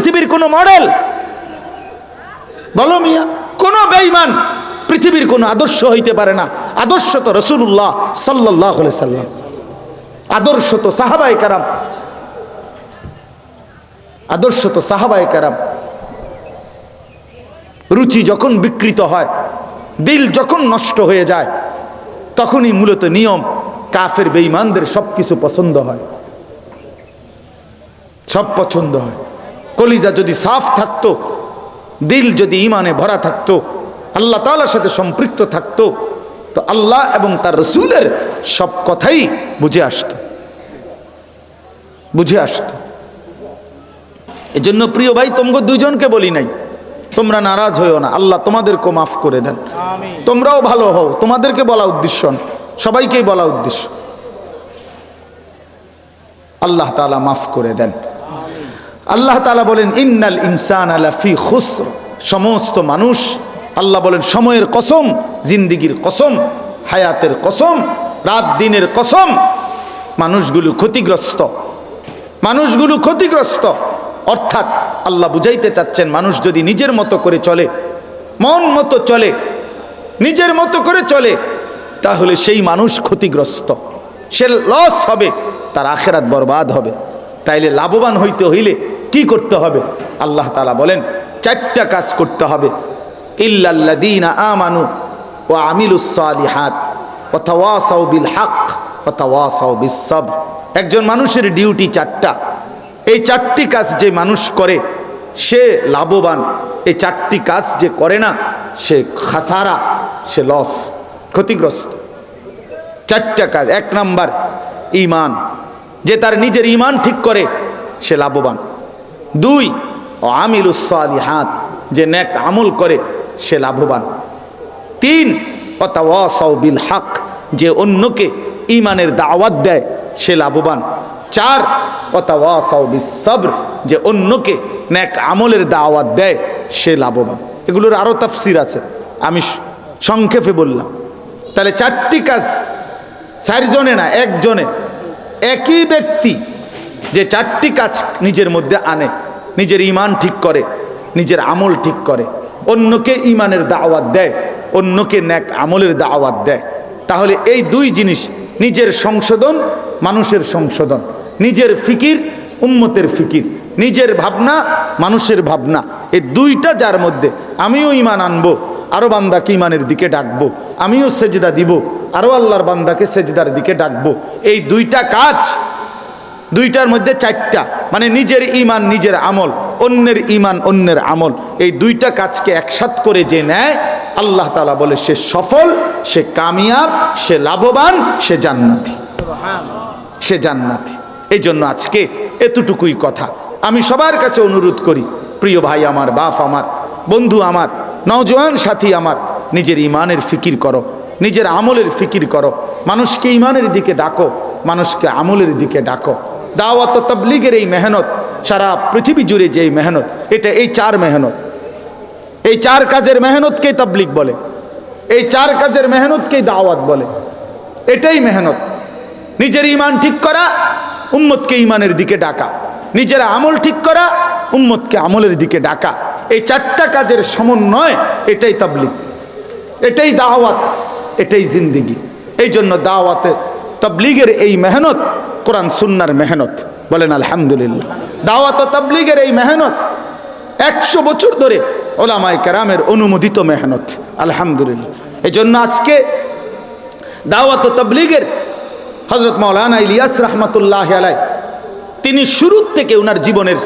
পৃথিবীর কোনো মডেল? বলো মিয়া, কোন বেঈমান পৃথিবীর কোনো আদর্শ হইতে পারে না। আদর্শ তো রসুল্লাহ সাল্লাহ সাল্লাম। আদর্শ তো সাহাবাই কারাম। আদর্শ তো সাহাবাই কারাম। রুচি যখন বিকৃত হয়, দিল যখন নষ্ট হয়ে যায়, তখনই মূলত নিয়ম কাফের বেঈমানদের সব কিছু পছন্দ হয়। সব পছন্দ হয়। কলিজা যদি সাফ থাকতো দিল যদি ইমানে ভরা থাকতো আল্লাহ তালার সাথে সম্পৃক্ত থাকতো তো আল্লাহ এবং তার রসুলের সব কথাই বুঝে আসতো। বুঝে আসতো। এজন্য প্রিয় ভাই তোমাকে দুইজনকে বলি নাই তোমরা নারাজ হইও না আল্লাহ তোমাদেরকেও মাফ করে দেন। তোমরাও ভালো হও তোমাদেরকে বলা উদ্দেশ্য সবাইকেই বলা উদ্দেশ্য। আল্লাহ তালা মাফ করে দেন। আল্লাহ তালা বলেন, ইন্নাল ইনসান আলাফি খুসর। সমস্ত মানুষ, আল্লাহ বলেন, সময়ের কসম, জিন্দিগির কসম, হায়াতের কসম, রাত দিনের কসম। মানুষগুলো ক্ষতিগ্রস্ত। মানুষগুলো ক্ষতিগ্রস্ত। অর্থাৎ আল্লাহ বুঝাইতে চাচ্ছেন, মানুষ যদি নিজের মতো করে চলে, মন মতো চলে, নিজের মতো করে চলে, তাহলে সেই মানুষ ক্ষতিগ্রস্ত। সে লস হবে, তার আখেরাত বরবাদ হবে। তাইলে লাভবান হইতে হইলে কি করতে হবে? আল্লাহ তালা বলেন, চারটা কাজ করতে হবে। ইল্লাল্লাদিনা আমানু ও আমিলুসালিহাত ওয়াসাউ বিল হক ওয়াসাউ বিস সবর একজন মানুষের ডিউটি চারটা। এই চারটি কাজ যে মানুষ করে, সে লাভবান। এই চারটি কাজ যে করে না, সে খাসারা, সে লস, ক্ষতিগ্রস্ত। চারটা কাজ। এক নাম্বার ইমান যে তার নিজের ইমান ঠিক করে, সে লাভবান। দুই ও আমিল উসালি হাত যে ন্যাক আমল করে, সে লাভবান। তিন অতাওয়াসাউ বিল হক যে অন্যকে ইমানের দাওয়াত দেয়, সে লাভবান। চার অতাওয়াসাউ বিস সবর যে অন্যকে ন্যাক আমলের দাওয়াত দেয়, সে লাভবান। এগুলোর আরও তাফসির আছে। আমি সংক্ষেপে বললাম। তাহলে চারটি কাজ, চারজনে না, একজনে একই ব্যক্তি যে চারটি কাজ নিজের মধ্যে আনে, নিজের ইমান ঠিক করে, নিজের আমল ঠিক করে, অন্যকে ইমানের দাওয়াত দেয়, অন্যকে ন্যাক আমলের দাওয়াত দেয়। তাহলে এই দুই জিনিস নিজের সংশোধন, মানুষের সংশোধন। নিজের ফিকির, উম্মতের ফিকির। নিজের ভাবনা, মানুষের ভাবনা। এই দুইটা যার মধ্যে আমিও ইমান আনব। আরও বান্দাকে ইমানের দিকে ডাকবো? আমিও সেজদা দিব আরও আল্লাহর বান্দাকে সেজদার দিকে ডাকবো। এই দুইটা কাজ, দুইটার মধ্যে চারটা মানে নিজের ইমান, নিজের আমল, অন্যের ইমান, অন্যের আমল। এই দুইটা কাজকে একসাথ করে যে নেয়, আল্লাহ তালা বলে সে সফল, সে কামিয়াব, সে লাভবান, সে জান্নাতি। সে জান্নাতি। এই জন্য আজকে এতটুকুই কথা। আমি সবার কাছে অনুরোধ করি, প্রিয় ভাই আমার, বাপ আমার, বন্ধু আমার নওজোয়ান সাথী আমার, নিজের ইমানের ফিকির করো, নিজের আমলের ফিকির করো, মানুষকে ইমানের দিকে ডাকো, মানুষকে আমলের দিকে ডাকো। দাওয়াত তবলিগের এই মেহনত, সারা পৃথিবী জুড়ে যে মেহনত, এটা এই চার মেহনত। এই চার কাজের মেহনতকেই তবলিগ বলে, এই চার কাজের মেহনতকেই দাওয়াত বলে। এটাই মেহনত। নিজের ইমান ঠিক করা, উম্মতকে ইমানের দিকে ডাকা। নিজের আমল ঠিক করা, উম্মতকে আমলের দিকে ডাকা। এই চারটা কাজের সমন্বয়, এটাই তাবলিগ। এটাই দাওয়াত, এটাই জিন্দিগি। এই জন্য দাওয়াতে তাবলিগের এই মেহনত কোরআন সুন্নার মেহনত। বলেন আলহামদুলিল্লাহ। দাওয়াত ও তাবলিগের এই মেহনত একশো বছর ধরে ওলামাই কেরামের অনুমোদিত মেহনত। আলহামদুলিল্লাহ। এই জন্য আজকে দাওয়াত ও তবলিগের হজরত মৌলানা ইলিয়াস রহমতুল্লাহ আলাই তিনি শুরুর থেকে ওনার জীবনের